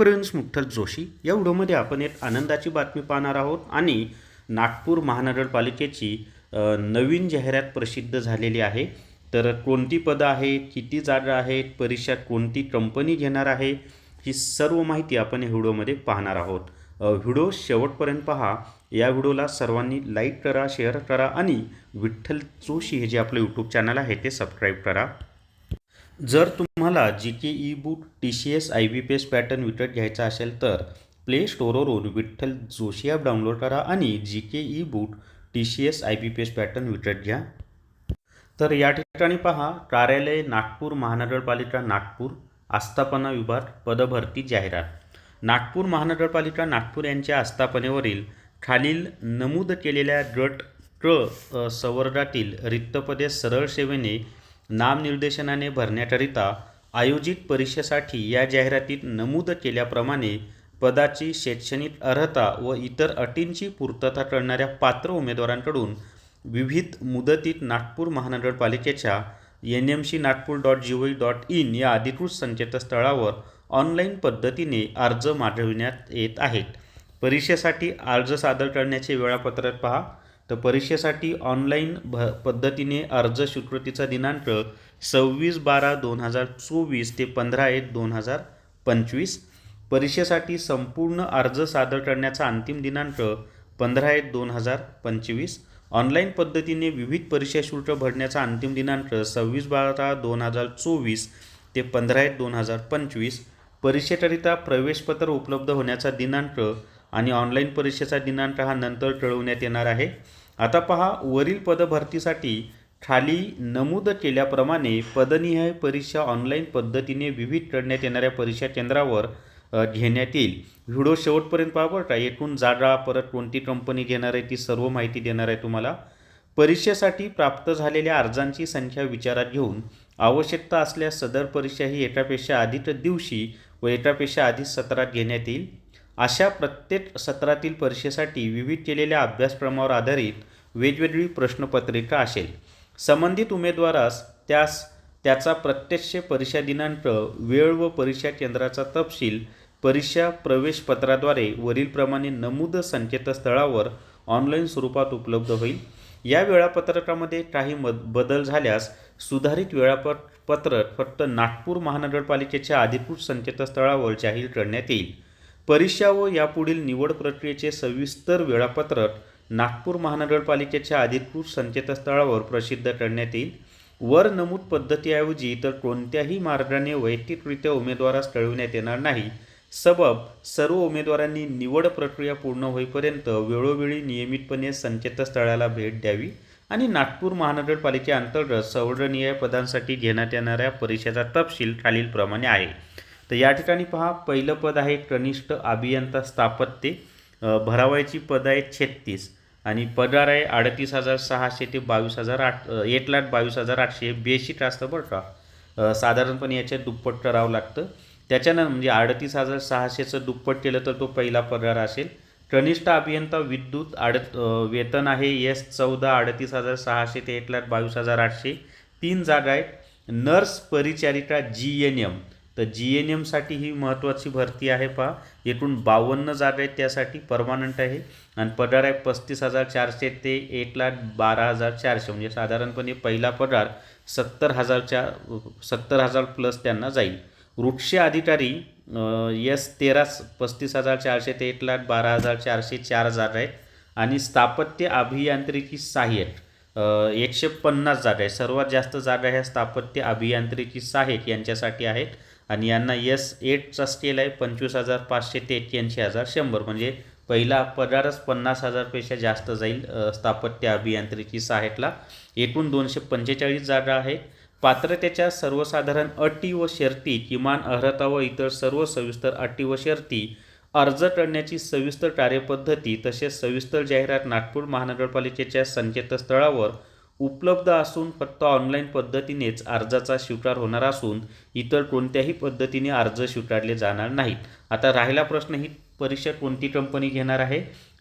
Prince मुठ्ठल Joshi. या व्हिडिओमध्ये आपण एक आनंदाची बातमी पाहणार आहोत आणि नागपूर महानगरपालिकेची नवीन जाहिरात प्रसिद्ध झालेली आहे. तर कोणती पदं आहेत किती जागा आहेत परीक्षा कोणती कंपनी घेणार आहे ही सर्व माहिती आपण या व्हिडिओमध्ये पाहणार आहोत. व्हिडिओ शेवटपर्यंत पहा. या व्हिडिओला सर्वांनी लाईक करा शेअर करा आणि विठ्ठल जोशी हे जे आपलं यूट्यूब चॅनल आहे ते सबस्क्राईब करा. जर तुम्हाला G K E book T C S I B P S pattern विकत घ्यायचा असेल तर प्ले स्टोअरवरून विठ्ठल जोशी ॲप डाउनलोड करा आणि G K E book T C S I B P S pattern विकत घ्या. तर या ठिकाणी पहा कार्यालय नागपूर महानगरपालिका नागपूर आस्थापना विभाग पदभरती जाहिरात. नागपूर महानगरपालिका नागपूर यांच्या आस्थापनेवरील खालील नमूद केलेल्या गट क संवर्गातील रिक्तपदे सरळ सेवेने नामनिर्देशनाने भरण्याकरिता आयोजित परीक्षेसाठी या जाहिरातीत नमूद केल्याप्रमाणे पदाची शैक्षणिक अर्हता व इतर अटींची पूर्तता करणाऱ्या पात्र उमेदवारांकडून विविध मुदतीत नागपूर महानगरपालिकेच्या N M C Nagpur dot G O dot in या अधिकृत संकेतस्थळावर ऑनलाईन पद्धतीने अर्ज मागविण्यात येत आहेत. परीक्षेसाठी अर्ज सादर करण्याचे वेळापत्रक पहा. तर परीक्षेसाठी ऑनलाईन भ पद्धतीने अर्ज स्वीकृतीचा दिनांक सव्वीस बारा दोन हजार चोवीस ते पंधरा एक दोन हजार पंचवीस. परीक्षेसाठी संपूर्ण अर्ज सादर करण्याचा अंतिम दिनांक पंधरा एक दोन हजार पंचवीस. ऑनलाईन पद्धतीने विविध परीक्षा शुल्क भरण्याचा अंतिम दिनांक सव्वीस बारा दोन हजार चोवीस ते पंधरा एक दोन हजार पंचवीस. परीक्षेकरिता प्रवेशपत्र उपलब्ध होण्याचा दिनांक आणि ऑनलाईन परीक्षेचा दिनांक हा नंतर कळवण्यात येणार आहे. आता पहा वरील पदभरतीसाठी खाली नमूद केल्याप्रमाणे पदनिहाय परीक्षा ऑनलाईन पद्धतीने विविध करण्यात येणाऱ्या परीक्षा केंद्रावर घेण्यात येईल. व्हिडिओ शेवटपर्यंत पहा का. एकूण जागा परत कोणती कंपनी घेणार आहे ती सर्व माहिती देणार आहे तुम्हाला. परीक्षेसाठी प्राप्त झालेल्या अर्जांची संख्या विचारात घेऊन आवश्यकता असल्यास सदर परीक्षा ही एकापेक्षा अधिक दिवशी व एकापेक्षा अधिक सत्रात घेण्यात येईल. अशा प्रत्येक सत्रातील परीक्षेसाठी विविध केलेल्या अभ्यासक्रमावर आधारित वेगवेगळी प्रश्नपत्रिका असेल. संबंधित उमेदवारास त्यास त्याचा प्रत्यक्ष परीक्षा दिनांक वेळ व परीक्षा केंद्राचा तपशील परीक्षा प्रवेशपत्राद्वारे वरीलप्रमाणे नमूद संकेतस्थळावर ऑनलाईन स्वरूपात उपलब्ध होईल. या वेळापत्रकामध्ये काही मद बदल झाल्यास सुधारित वेळापत्रक फक्त नागपूर महानगरपालिकेच्या अधिकृत संकेतस्थळावर जाहीर करण्यात येईल. परीक्षा व यापुढील निवड प्रक्रियेचे सविस्तर वेळापत्रक नागपूर महानगरपालिकेच्या अधिकृत संकेतस्थळावर प्रसिद्ध करण्यात येईल. वर नमूद पद्धतीऐवजी इतर कोणत्याही मार्गाने वैयक्तिकरित्या उमेदवारास कळविण्यात येणार नाही. सबब सर्व उमेदवारांनी निवड प्रक्रिया पूर्ण होईपर्यंत वेळोवेळी नियमितपणे संकेतस्थळाला भेट द्यावी आणि नागपूर महानगरपालिकेअंतर्गत संवर्णनीय पदांसाठी घेण्यात येणाऱ्या परीक्षेचा तपशील खालीलप्रमाणे आहे. तर या ठिकाणी पहा पहिलं पद आहे कनिष्ठ अभियंता स्थापत्य. भरावायची पद आहेत छत्तीस. आणि पगार आहे अडतीस हजार सहाशे ते बावीस हजार आठ एक लाख बावीस हजार आठशे. हे बेसिक असतं बरं का. साधारणपणे याच्या दुप्पट करावं लागतं. त्याच्यानं म्हणजे अडतीस हजार सहाशेचं दुप्पट केलं तर तो पहिला पगार असेल. कनिष्ठ अभियंता विद्युत आड वेतन आहे. एस चौदा अडतीस हजार सहाशे ते एक लाख बावीस हजार आठशे. तीन जागा आहेत. नर्स परिचारिका जी एन एम. तर जी एन एमसाठी ही महत्त्वाची भरती आहे पहा. एकूण बावन्न जागा आहेत त्यासाठी परमानंट आहे. आणि पगार आहे पस्तीस हजार चारशे ते एक लाख बारा हजार चारशे. म्हणजे साधारणपणे पहिला पगार सत्तर हजारच्या सत्तर हजार प्लस त्यांना जाईल. वृक्ष अधिकारी यस तेरा पस्तीस हजार चारशे ते एक लाख बारा हजार चारशे चार जागा आहेत. आणि स्थापत्य अभियांत्रिकी सहाय्यक एकशे पन्नास जागा आहेत. सर्वात जास्त जागा ह्या स्थापत्य अभियांत्रिकी सहाय्यक यांच्यासाठी आहेत. आणि यांना एस एटचा स्केल आहे पंचवीस हजार पाचशे ते एक्क्याऐंशी हजार शंभर. म्हणजे पहिला पगारच पन्नास हजारपेक्षा जास्त जाईल स्थापत्य अभियांत्रिकी सहाय्यकला एकूण दोनशे पंचेचाळीस जागा आहेत. पात्रतेच्या सर्वसाधारण अटी व शर्ती किमान अर्हता व इतर सर्व सविस्तर अटी व शर्ती अर्ज करण्याची सविस्तर कार्यपद्धती तसेच सविस्तर जाहिरात नागपूर महानगरपालिकेच्या संकेतस्थळावर उपलब्ध असून फक्त ऑनलाईन पद्धतीनेच अर्जाचा स्वीकार होणार असून इतर कोणत्याही पद्धतीने अर्ज स्वीकारले जाणार नाहीत. आता राहिला प्रश्न ही परीक्षा कोणती कंपनी घेणार आहे?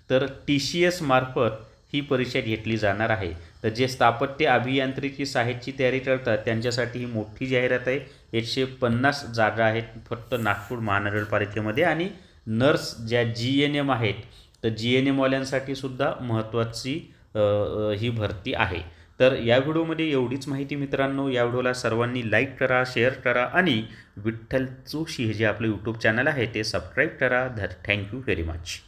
तर टी सी एस मार्फत ही परीक्षा घेतली जाणार आहे. तर जे स्थापत्य अभियांत्रिकी साहित्यची तयारी करतात त्यांच्यासाठी ही मोठी जाहिरात आहे. एकशे पन्नास जागा आहेत फक्त नागपूर महानगरपालिकेमध्ये आणि नर्स ज्या जी एन एम आहेत तर जी एन एमवाल्यांसाठी सुद्धा महत्त्वाची ही भरती आहे. तर या व्हिडिओमध्ये एवढीच माहिती मित्रांनो. या व्हिडिओला सर्वांनी लाईक करा शेअर करा आणि विठ्ठल जोशी हे जे आपलं यूट्यूब चॅनल आहे ते सबस्क्राईब करा. धर थँक्यू व्हेरी मच